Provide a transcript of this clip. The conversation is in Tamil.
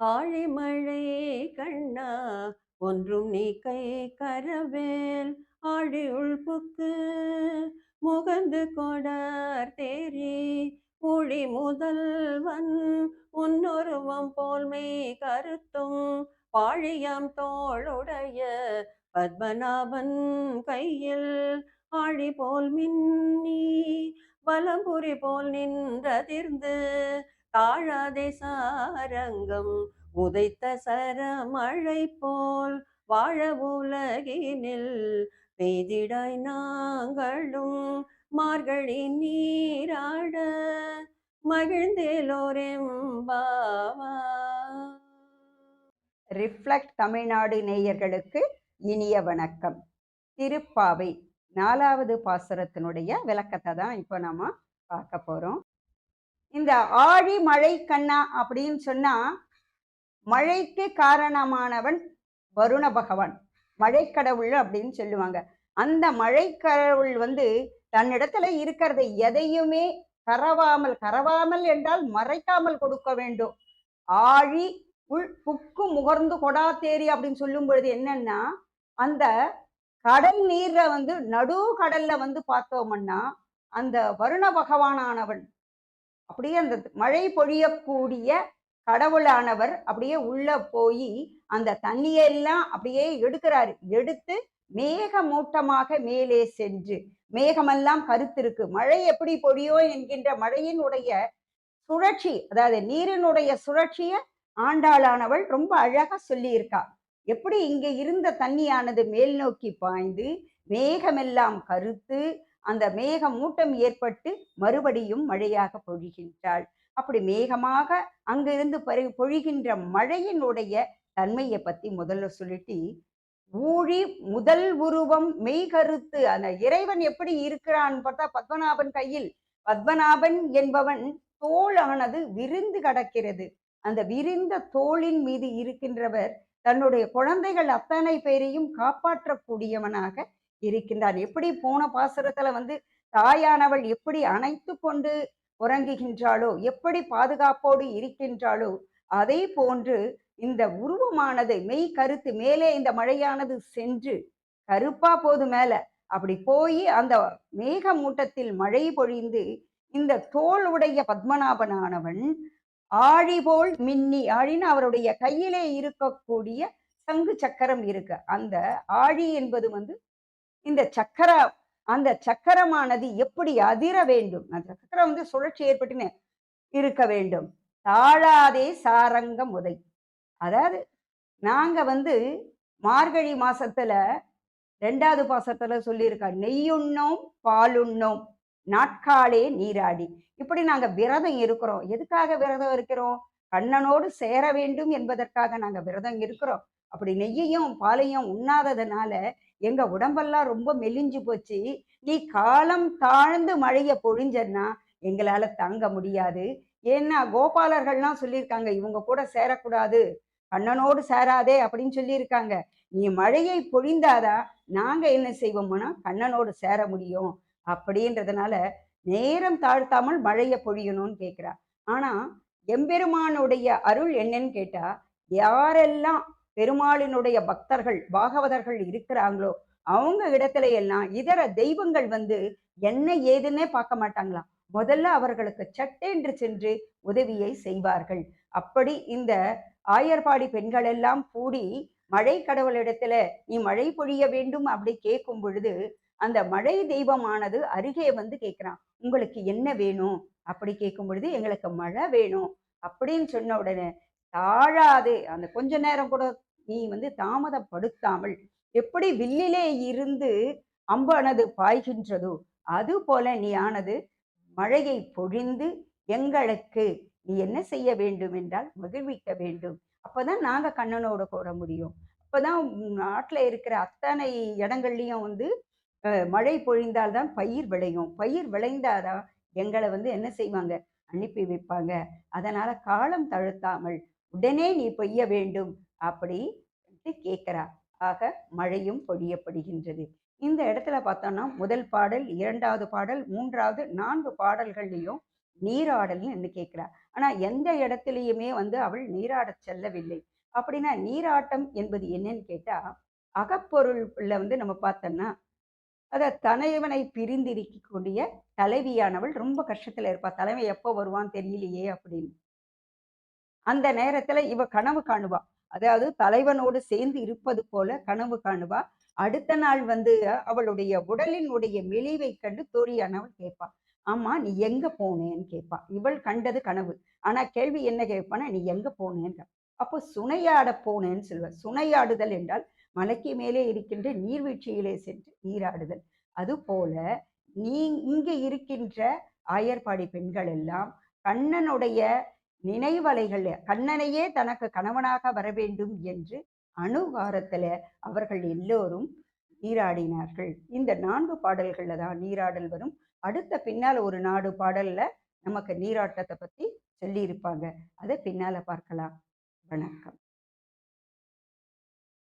ஆழிமழை கண்ணா ஒன்றும் நீ கை கரவேல். ஆழி உள்புக்கு முகந்து கொடார் தேரி ஊழி முதல்வன் உன்னொருவம் போல்மை கருத்தும் பாழியம் தோளுடைய பத்மநாபன் கையில். ஆழி போல் மின்னி வலம்புரி போல் நின்றதிர்ந்து தாழாதே சாரங்கம் உதைத்த சரமழை போல் வாழ உலகினில் பெய்திடாய் நாங்களும் மார்கழி நீராட மகிழ்ந்தேலோரெம்பாவா. ரிஃப்ளெக்ட் தமிழ்நாடு நேயர்களுக்கு இனிய வணக்கம். திருப்பாவை நாலாவது பாசுரத்தினுடைய விளக்கத்தை தான் இப்போ நம்ம பார்க்க போறோம். இந்த ஆழி மழை கண்ணா அப்படின்னு சொன்னா மழைக்கு காரணமானவன் வருண பகவான். மழைக்கடவுள் அப்படின்னு சொல்லுவாங்க. அந்த மழைக்கடவுள் வந்து தன்னிடத்துல இருக்கிறத எதையுமே கரவாமல் கரவாமல் என்றால் மறைக்காமல் கொடுக்க வேண்டும். ஆழி உள் புக்கு முகர்ந்து கொடா தேரி அப்படின்னு சொல்லும் பொழுது என்னன்னா அந்த கடல் நீரை வந்து நடு கடல்ல வந்து பார்த்தோம்னா அந்த வருண பகவானானவன் அப்படியே அந்த மழை பொழியக்கூடிய கடவுளானவர் அப்படியே உள்ள போய் அந்த தண்ணியெல்லாம் அப்படியே எடுக்கிறாரு. எடுத்து மேக மூட்டமாக மேலே சென்று மேகமெல்லாம் கருத்திருக்கு. மழை எப்படி பொழியோ என்கின்ற மழையினுடைய சுழற்சி அதாவது நீரினுடைய சுழற்சியை ஆண்டாளானவள் ரொம்ப அழகா சொல்லியிருக்கா. எப்படி இங்க இருந்த தண்ணியானது மேல் நோக்கி பாய்ந்து மேகமெல்லாம் கருத்து அந்த மேக மூட்டம் ஏற்பட்டு மறுபடியும் மழையாக பொழிகின்றாள். அப்படி மேகமாக அங்கிருந்து பரு பொழிகின்ற மழையினுடைய தன்மையை பத்தி முதல்ல சொல்லிட்டு ஊழி முதல் உருவம் மெய்கருத்து அந்த இறைவன் எப்படி இருக்கிறான்னு பார்த்தா பத்மநாபன் கையில். பத்மநாபன் என்பவன் தோளானது விரிந்து கடக்கிறது. அந்த விரிந்த தோளின் மீது இருக்கின்றவர் தன்னுடைய குழந்தைகள் அத்தனை பேரையும் காப்பாற்றக்கூடியவனாக இருக்கின்றான் எப்படி போன பாசுரத்துல வந்து தாயானவள் எப்படி அணைத்து கொண்டு உறங்குகின்றாளோ எப்படி பாதுகாப்போடு இருக்கின்றாளோ அதே போன்று இந்த உருவமானது மெய் கருத்து மேலே இந்த மழையானது சென்று கருப்பா போது மேல அப்படி போய் அந்த மேக மூட்டத்தில் மழை பொழிந்து இந்த தோல் உடைய பத்மநாபனானவன் ஆழி போல் மின்னி ஆழின்னு அவருடைய கையிலே இருக்கக்கூடிய சங்கு சக்கரம் இருக்கு. அந்த ஆழி என்பது வந்து இந்த சக்கர அந்த சக்கரமானது எப்படி அதிர வேண்டும்? அந்த சக்கரம் வந்து சுழற்சி ஏற்பட்டுன்னு இருக்க வேண்டும். தாழாதே சாரங்க முதை அதாவது நாங்க வந்து மார்கழி மாசத்துல ரெண்டாவது பாசத்துல சொல்லியிருக்கா நெய்யுண்ணோம் பாலுண்ணோம் நாட்காலே நீராடி. இப்படி நாங்க விரதம் இருக்கிறோம். எதுக்காக விரதம் இருக்கிறோம்? கண்ணனோடு சேர வேண்டும் என்பதற்காக நாங்க விரதம் இருக்கிறோம். அப்படி நெய்யையும் பாலையும் உண்ணாததுனால எங்க உடம்பெல்லாம் ரொம்ப மெலிஞ்சு போச்சு. நீ காலம் தாழ்ந்து மழைய பொழிஞ்சன்னா எங்களால தாங்க முடியாது. ஏன்னா கோபாலர்கள்லாம் சொல்லியிருக்காங்க இவங்க கூட சேரக்கூடாது. கண்ணனோடு சேராதே அப்படின்னு சொல்லியிருக்காங்க. நீ மழையை பொழிந்தாதான் நாங்க என்ன செய்வோம்னா கண்ணனோடு சேர முடியும் அப்படின்றதுனால நேரம் தாழ்த்தாமல் மழையை பொழியணும்னு கேட்கிறா ஆனா எம்பெருமானுடைய அருள் என்னன்னு கேட்டா யாரெல்லாம் பெருமாளினுடைய பக்தர்கள் பாகவதர்கள் இருக்கிறாங்களோ அவங்க இடத்துல எல்லாம் இதர தெய்வங்கள் வந்து என்ன ஏதுன்னே பார்க்க மாட்டாங்களாம். முதல்ல அவர்களுக்கு சட்டென்று சென்று உதவியை செய்வார்கள். அப்படி இந்த ஆயர்பாடி பெண்கள் எல்லாம் கூடி மழை கடவுளிடத்துல நீ மழை பொழிய வேண்டும் அப்படி கேட்கும் பொழுது அந்த மழை தெய்வமானது அருகே வந்து கேட்கிறான் உங்களுக்கு என்ன வேணும்? அப்படி கேட்கும் பொழுது எங்களுக்கு மழை வேணும் அப்படின்னு சொன்ன உடனே தாழாது. அந்த கொஞ்ச நேரம் கூட நீ வந்து தாமதப்படுத்தாமல் எப்படி வில்லிலே இருந்து அம்பானது பாய்கின்றதோ அது போல நீ ஆனது மழையை பொழிந்து எங்களுக்கு நீ என்ன செய்ய வேண்டும் என்றால் மகிழ்விக்க வேண்டும். அப்பதான் நாங்க கண்ணனோட கூட முடியும். அப்பதான் நாட்டுல இருக்கிற அத்தனை இடங்கள்லயும் வந்து மழை மழை பொழிந்தால்தான் பயிர் விளையும். பயிர் விளைந்தாதான் எங்களை வந்து என்ன செய்வாங்க? அனுப்பி வைப்பாங்க. அதனால காலம் தழுத்தாமல் உடனே நீ பொய்ய வேண்டும். அப்படி கேட்குறா. ஆக மழையும் பொழியப்படுகின்றது. இந்த இடத்துல பார்த்தோம்னா முதல் பாடல் இரண்டாவது பாடல் மூன்றாவது நான்கு பாடல்கள்லையும் நீராடல்னு என்ன கேட்குறா. ஆனா எந்த இடத்துலயுமே வந்து அவள் நீராடச் செல்லவில்லை. அப்படின்னா நீராட்டம் என்பது என்னன்னு கேட்டா அகப்பொருள்ல வந்து நம்ம பார்த்தோம்னா அத தலைவனை பிரிந்திருக்கக்கூடிய தலைவியானவள் ரொம்ப கஷ்டத்துல இருப்பா. தலைவன் எப்போ வருவான் தெரியலையே அப்படின்னு. அந்த நேரத்துல இவ கனவு காணுவா. அதாவது தலைவனோடு சேர்ந்து இருப்பது போல கனவு காணுவா? அடுத்த நாள் வந்து அவளுடைய உடலினுடைய மெலிவை கண்டு தோழியானவள் கேட்பா ஆமா நீ எங்க போனேன்னு கேட்பா. இவள் கண்டது கனவு. ஆனா கேள்வி என்ன கேட்பானா நீ எங்க போனேன்னு அப்போ சுனையாட போனேன்னு சொல்லுவ. சுனையாடுதல் என்றால் மலைக்கு மேலே இருக்கின்ற நீர்வீழ்ச்சியிலே சென்று நீராடுதல். அது போல நீ இங்கு இருக்கின்ற ஆயர்பாடி பெண்கள் எல்லாம் கண்ணனுடைய நினைவலைகள் கண்ணனையே தனக்கு கணவனாக வர வேண்டும் என்று அணுகாரத்துல அவர்கள் எல்லோரும் நீராடினார்கள். இந்த நான்கு பாடல்கள்ல தான் நீராடல் வரும். அடுத்த பின்னால ஒரு நாடு பாடல்ல நமக்கு நீராட்டத்தை பத்தி சொல்லியிருப்பாங்க. அதை பின்னால பார்க்கலாம். வணக்கம்.